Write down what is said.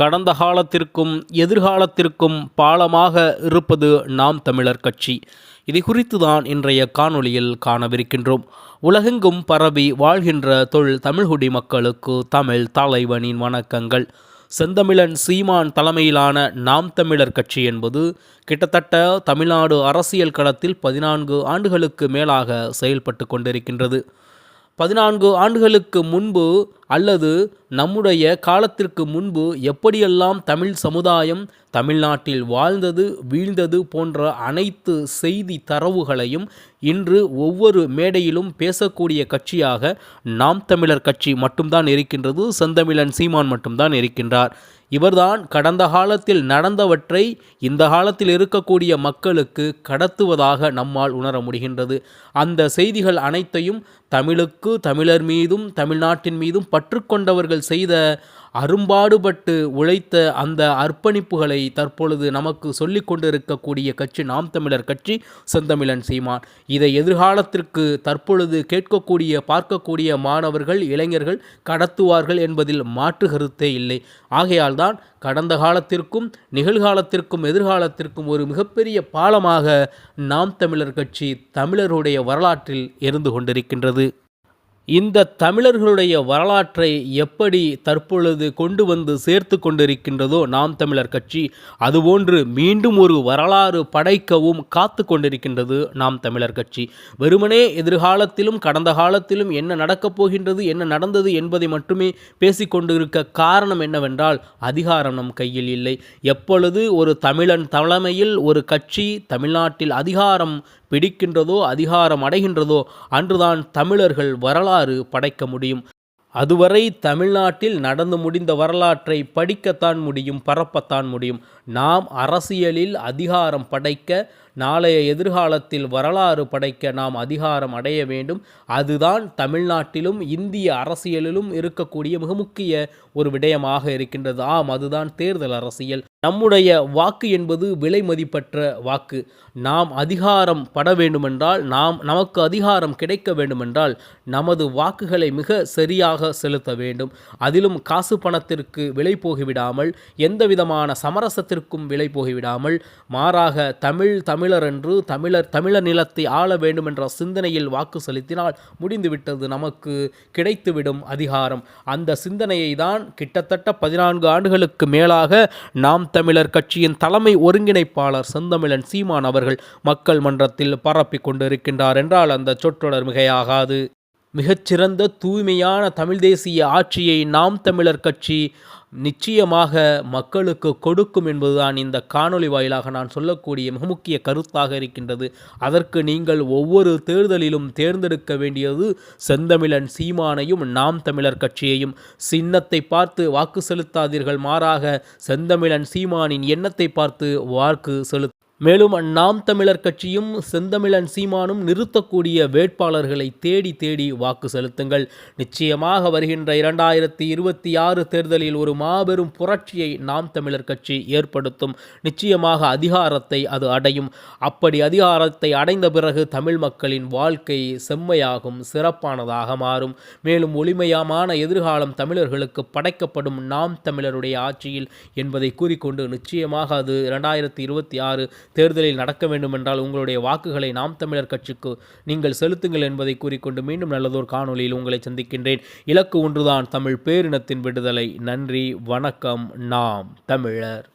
கடந்த காலத்திற்கும் எதிர்காலத்திற்கும் பாலமாக இருப்பது நாம் தமிழர் கட்சி. இது குறித்து தான் இன்றைய காணொளியில் காணவிருக்கின்றோம். உலகெங்கும் பரவி வாழ்கின்ற தொழில் தமிழ்குடி மக்களுக்கு தமிழ் தலைவனின் வணக்கங்கள். செந்தமிழன் சீமான் தலைமையிலான நாம் தமிழர் கட்சி என்பது கிட்டத்தட்ட தமிழ்நாடு அரசியல் களத்தில் பதினான்கு ஆண்டுகளுக்கு மேலாக செயல்பட்டு கொண்டிருக்கின்றது. பதினான்கு ஆண்டுகளுக்கு முன்பு அல்லது நம்முடைய காலத்திற்கு முன்பு எப்படியெல்லாம் தமிழ் சமுதாயம் தமிழ்நாட்டில் வாழ்ந்தது வீழ்ந்தது போன்ற அனைத்து செய்தி தரவுகளையும் இன்று ஒவ்வொரு மேடையிலும் பேசக்கூடிய கட்சியாக நாம் தமிழர் கட்சி மட்டும்தான் இருக்கின்றது செந்தமிழன் சீமான் மட்டும்தான் இருக்கின்றார். இவர்தான் கடந்த காலத்தில் நடந்தவற்றை இந்த காலத்தில் இருக்கக்கூடிய மக்களுக்கு கடத்துவதாக நம்மால் உணர முடிகின்றது. அந்த செய்திகள் அனைத்தையும் தமிழுக்கு தமிழர் மீதும் தமிழ்நாட்டின் மீதும் பற்றுக்கொண்டவர்கள் செய்த அரும்பாடுபட்டு உழைத்த அந்த அர்ப்பணிப்புகளை தற்பொழுது நமக்கு சொல்லி கொண்டிருக்கக்கூடிய கட்சி நாம் தமிழர் கட்சி செந்தமிழன் சீமான். இதை எதிர்காலத்திற்கு தற்பொழுது கேட்கக்கூடிய பார்க்கக்கூடிய மாணவர்கள் இளைஞர்கள் கடத்துவார்கள் என்பதில் மாற்று கருத்தே இல்லை. ஆகையால் தான் கடந்த காலத்திற்கும் நிகழ்காலத்திற்கும் எதிர்காலத்திற்கும் ஒரு மிகப்பெரிய பாலமாக நாம் தமிழர் கட்சி தமிழருடைய வரலாற்றில் இருந்து கொண்டிருக்கின்றது. இந்த தமிழர்களுடைய வரலாற்றை எப்படி தற்பொழுது கொண்டு வந்து சேர்த்து கொண்டிருக்கின்றதோ நாம் தமிழர் கட்சி அதுபோன்று மீண்டும் ஒரு வரலாறு படைக்கவும் காத்து கொண்டிருக்கின்றது நாம் தமிழர் கட்சி. வெறுமனே எதிர்காலத்திலும் கடந்த காலத்திலும் என்ன நடக்கப் போகின்றது என்ன நடந்தது என்பதை மட்டுமே பேசிக்கொண்டிருக்க காரணம் என்னவென்றால் அதிகாரம் நம் கையில் இல்லை. எப்பொழுது ஒரு தமிழன் தலைமையில் ஒரு கட்சி தமிழ்நாட்டில் அதிகாரம் பிடிக்கின்றதோ அதிகாரம் அடைகின்றதோ அன்றுதான் தமிழர்கள் வரலாறு படைக்க முடியும்? அதுவரை தமிழ்நாட்டில் நடந்து முடிந்த வரலாற்றை படிக்கத்தான் முடியும் பரப்பத்தான் முடியும். நாம் அரசியலில் அதிகாரம் படைக்க நாளைய எதிர்காலத்தில் வரலாறு படைக்க நாம் அதிகாரம் அடைய வேண்டும். அதுதான் தமிழ்நாட்டிலும் இந்திய அரசியலிலும் இருக்கக்கூடிய மிக முக்கிய ஒரு விடயமாக இருக்கின்றது. ஆம் அதுதான் தேர்தல் அரசியல். நம்முடைய வாக்கு என்பது விலை மதிப்பற்ற வாக்கு. நாம் அதிகாரம் பட வேண்டுமென்றால் நாம் நமக்கு அதிகாரம் கிடைக்க வேண்டுமென்றால் நமது வாக்குகளை மிக சரியாக செலுத்த வேண்டும். அதிலும் காசு பணத்திற்கு விலை போகிவிடாமல் எந்த விதமான சமரசத்திற்கும் விலை போகிவிடாமல் மாறாக தமிழ் தமிழர் என்று தமிழர் தமிழர் நிலத்தை ஆள வேண்டும் என்ற சிந்தனையில் வாக்கு செலுத்தினால் முடிந்துவிட்டது நமக்கு கிடைத்துவிடும் அதிகாரம். அந்த சிந்தனையை தான் கிட்டத்தட்ட பதினான்கு ஆண்டுகளுக்கு மேலாக நாம் தமிழர் கட்சியின் தலைமை ஒருங்கிணைப்பாளர் செந்தமிழன் சீமான் அவர்கள் மக்கள் மன்றத்தில் பரப்பிக் கொண்டிருக்கின்றார் என்றால் அந்த சொற்றொடர் மிகையாகாது. மிகச்சிறந்த தூய்மையான தமிழ் தேசிய ஆட்சியை நாம் தமிழர் கட்சி நிச்சயமாக மக்களுக்கு கொடுக்கும் என்பதுதான் இந்த காணொளி வாயிலாக நான் சொல்லக்கூடிய மிக முக்கிய கருத்தாக இருக்கின்றது. அதற்கு நீங்கள் ஒவ்வொரு தேர்தலிலும் தேர்ந்தெடுக்க வேண்டியது செந்தமிழன் சீமானையும் நாம் தமிழர் கட்சியையும். சின்னத்தை பார்த்து வாக்கு செலுத்தாதீர்கள் மாறாக செந்தமிழன் சீமானின் எண்ணத்தை பார்த்து வாக்கு செலுத்த மேலும் நாம் தமிழர் கட்சியும் செந்தமிழன் சீமானும் நிறுத்தக்கூடிய வேட்பாளர்களை தேடி தேடி வாக்கு செலுத்துங்கள். நிச்சயமாக வருகின்ற இரண்டாயிரத்தி இருபத்தி ஆறு தேர்தலில் ஒரு மாபெரும் புரட்சியை நாம் தமிழர் கட்சி ஏற்படுத்தும். நிச்சயமாக அதிகாரத்தை அது அடையும். அப்படி அதிகாரத்தை அடைந்த பிறகு தமிழ் மக்களின் வாழ்க்கை செம்மையாகும் சிறப்பானதாக மாறும். மேலும் ஒளிமயமான எதிர்காலம் தமிழர்களுக்கு படைக்கப்படும் நாம் தமிழருடைய ஆட்சியில் என்பதை கூறிக்கொண்டு நிச்சயமாக அது இரண்டாயிரத்தி இருபத்தி ஆறு தேர்தலில் நடக்க வேண்டுமென்றால் உங்களுடைய வாக்குகளை நாம் தமிழர் கட்சிக்கு நீங்கள் செலுத்துங்கள் என்பதை கூறிக்கொண்டு மீண்டும் நல்லதோர் காணொலியில் உங்களை சந்திக்கின்றேன். இலக்கு ஒன்றுதான் தமிழ் பேரினத்தின் விடுதலை. நன்றி வணக்கம். நாம் தமிழர்.